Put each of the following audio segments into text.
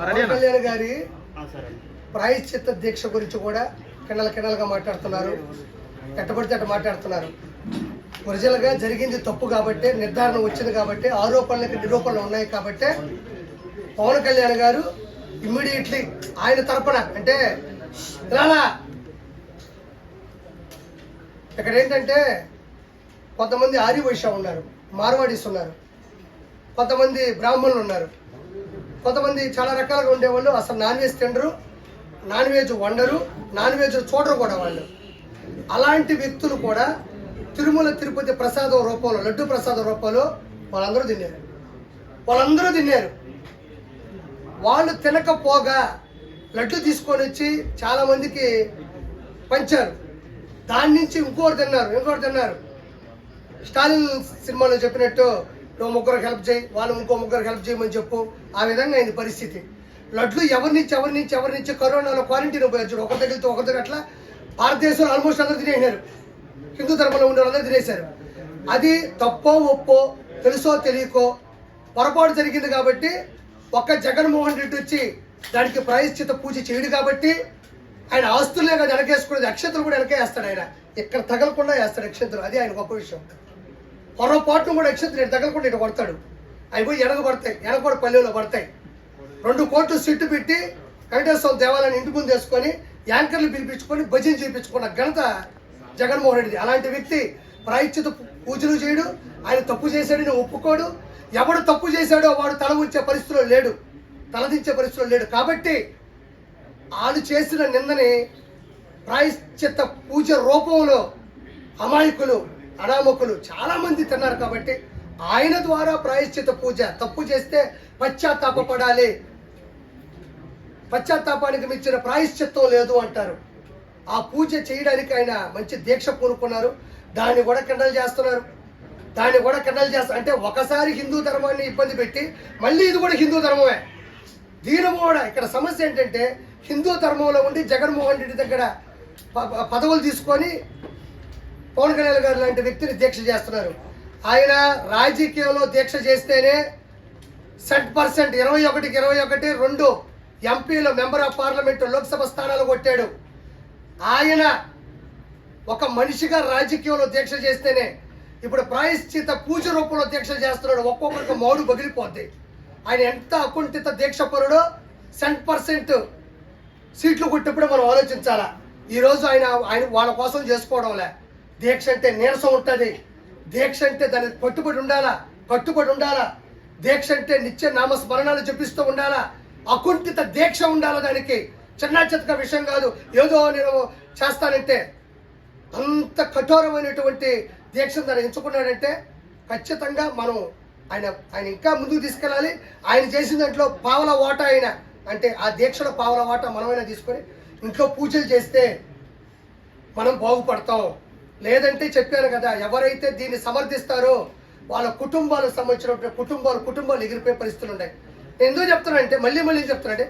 పవన్ కళ్యాణ్ గారి ఆ, సరే. అండి. ప్రాయశ్చిత్త దీక్ష గురించి కూడా కిండల కిండలుగా మాట్లాడుతున్నారు. ఎట్టబడితే అట్ట మాట్లాడుతున్నారు. ఒరిజినల్గా జరిగింది తప్పు కాబట్టి నిర్ధారణ వచ్చింది కాబట్టి ఆరోపణలకు నిరూపణలు ఉన్నాయి కాబట్టి పవన్ కళ్యాణ్ గారు ఇమ్మీడియట్లీ ఆయన తరపున అంటే రాలా! ఇక్కడ ఏంటంటే కొంతమంది ఆర్యవైశ్య ఉన్నారు మార్వాడీస్ ఉన్నారు కొంతమంది బ్రాహ్మణులు ఉన్నారు. కొంతమంది చాలా రకాలుగా ఉండేవాళ్ళు. అసలు నాన్ వెజ్ తినరు నాన్ వెజ్ వండరు నాన్ వెజ్ చూడరు కూడా వాళ్ళు. అలాంటి వ్యక్తులు కూడా తిరుమల తిరుపతి ప్రసాదం రూపంలో లడ్డు ప్రసాదం రూపంలో వాళ్ళందరూ తిన్నారు వాళ్ళందరూ తిన్నారు వాళ్ళు తినకపోగా లడ్డు తీసుకొని వచ్చి చాలామందికి పంచారు. దాని నుంచి ఇంకోటి తిన్నారు ఇంకోటి తిన్నారు. స్టాలిన్ సినిమాలో చెప్పినట్టు నువ్వు ముగ్గురు హెల్ప్ చేయి వాళ్ళు ఇంకో ముగ్గురు హెల్ప్ చేయమని చెప్పు. ఆ విధంగా అయింది పరిస్థితి. లడ్లు ఎవరి నుంచి ఎవరి నుంచి ఎవరి నుంచి కరోనాలో క్వారంటైన్ పోయారు ఒక తగిలితో ఒక దగ్గర అట్లా భారతదేశంలో ఆల్మోస్ట్ అందరూ తినేసినారు. హిందూ ధర్మంలో ఉండే వాళ్ళందరూ తినేశారు. అది తప్పో ఒప్పో తెలుసో తెలియకో పొరపాటు జరిగింది కాబట్టి ఒక్క జగన్మోహన్ రెడ్డి వచ్చి దానికి ప్రాయశ్చిత పూజ చేయడు కాబట్టి ఆయన ఆస్తులే కదా వెనకేసుకునేది. అక్షతలు కూడా వెనకే వేస్తాడు ఆయన. ఇక్కడ తగలకుండా వేస్తాడు అక్షతలు. అది ఆయన గొప్ప విషయం. పొరపాటును కూడా అక్షంతలు ఇటు తగలకుండా ఇటు కొడతాడు అవి పోయి వెనక పడతాయి. పల్లెలో పడతాయి. రెండు కోట్లు సిట్టు పెట్టి వెంకటేశ్వర దేవాలయాన్ని ఇంటి ముందు వేసుకొని యాంకర్లు పిలిపించుకొని భజన చేయించుకున్న ఘనత జగన్మోహన్ రెడ్డి అలాంటి వ్యక్తి ప్రాయశ్చిత పూజలు చేయడు ఆయన తప్పు చేశాడని ఒప్పుకోడు. ఎవడు తప్పు చేశాడో వాడు తల ఉంచే పరిస్థితిలో లేడు. తలదించే పరిస్థితిలో లేడు. కాబట్టి వాళ్ళు చేసిన నిందని ప్రాయశ్చిత్త పూజ రూపంలో అమాయకులు అడామొక్కలు చాలా మంది తిన్నారు కాబట్టి ఆయన ద్వారా ప్రాయశ్చిత పూజ తప్పు చేస్తే పశ్చాత్తాపడాలి పశ్చాత్తాపానికి మించిన ప్రాయశ్చిత్తం లేదు అంటారు. ఆ పూజ చేయడానికి ఆయన మంచి దీక్ష పూనుకున్నారు. దాన్ని కూడా కిండలు చేస్తున్నారు. దాన్ని కూడా కిండలు చేస్తారు అంటే ఒకసారి హిందూ ధర్మాన్ని ఇబ్బంది పెట్టి మళ్ళీ ఇది కూడా హిందూ ధర్మమే. దీని కూడా ఇక్కడ సమస్య ఏంటంటే హిందూ ధర్మంలో ఉండి జగన్మోహన్ రెడ్డి దగ్గర ప- పదవులు తీసుకొని పవన్ కళ్యాణ్ గారు లాంటి వ్యక్తిని దీక్ష చేస్తున్నారు. ఆయన రాజకీయంలో దీక్ష చేస్తేనే సెట్ పర్సెంట్ ఇరవై ఒకటికి ఇరవై ఒకటి రెండు ఎంపీలు మెంబర్ ఆఫ్ పార్లమెంట్ లోక్సభ స్థానాలు కొట్టాడు. ఆయన ఒక మనిషిగా రాజకీయంలో దీక్ష చేస్తేనే ఇప్పుడు ప్రాయశ్చిత పూజ రూపంలో దీక్ష చేస్తున్నాడు. ఒక్కొక్కరికి మౌడు బగిలిపోద్ది ఆయన ఎంత అకుంఠిత దీక్ష పరుడో సెంట్ పర్సెంట్ సీట్లు కొట్టినప్పుడు మనం ఆలోచించాలా? ఈరోజు ఆయన ఆయన వాళ్ళ కోసం చేసుకోవడంలే. దీక్ష అంటే నీరసం ఉంటుంది. దీక్ష అంటే దాని పట్టుబడి ఉండాలా? కట్టుబడి ఉండాలా? దీక్ష అంటే నిత్య నామస్మరణాలు జపిస్తూ ఉండాలా? అకుంఠిత దీక్ష ఉండాలా దానికి? చిన్న చితక విషయం కాదు. ఏదో నేను చేస్తానంటే అంత కఠోరమైనటువంటి దీక్షను తను ఎంచుకున్నాడంటే ఖచ్చితంగా మనం ఆయన ఆయన ఇంకా ముందుకు తీసుకెళ్ళాలి. ఆయన చేసిన దాంట్లో పావల ఓట ఆయన అంటే ఆ దీక్షలో పావల ఓట మనమైనా తీసుకొని ఇంట్లో పూజలు చేస్తే మనం బాగుపడతాం. లేదంటే చెప్పాను కదా ఎవరైతే దీన్ని సమర్థిస్తారో వాళ్ళ కుటుంబాలకు సంబంధించినటువంటి కుటుంబాలు కుటుంబాలు ఎగిరిపోయే పరిస్థితులు ఉన్నాయి. ఎందుకు చెప్తున్నానంటే మళ్ళీ మళ్ళీ చెప్తున్నానంటే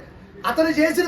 అతను చేసిన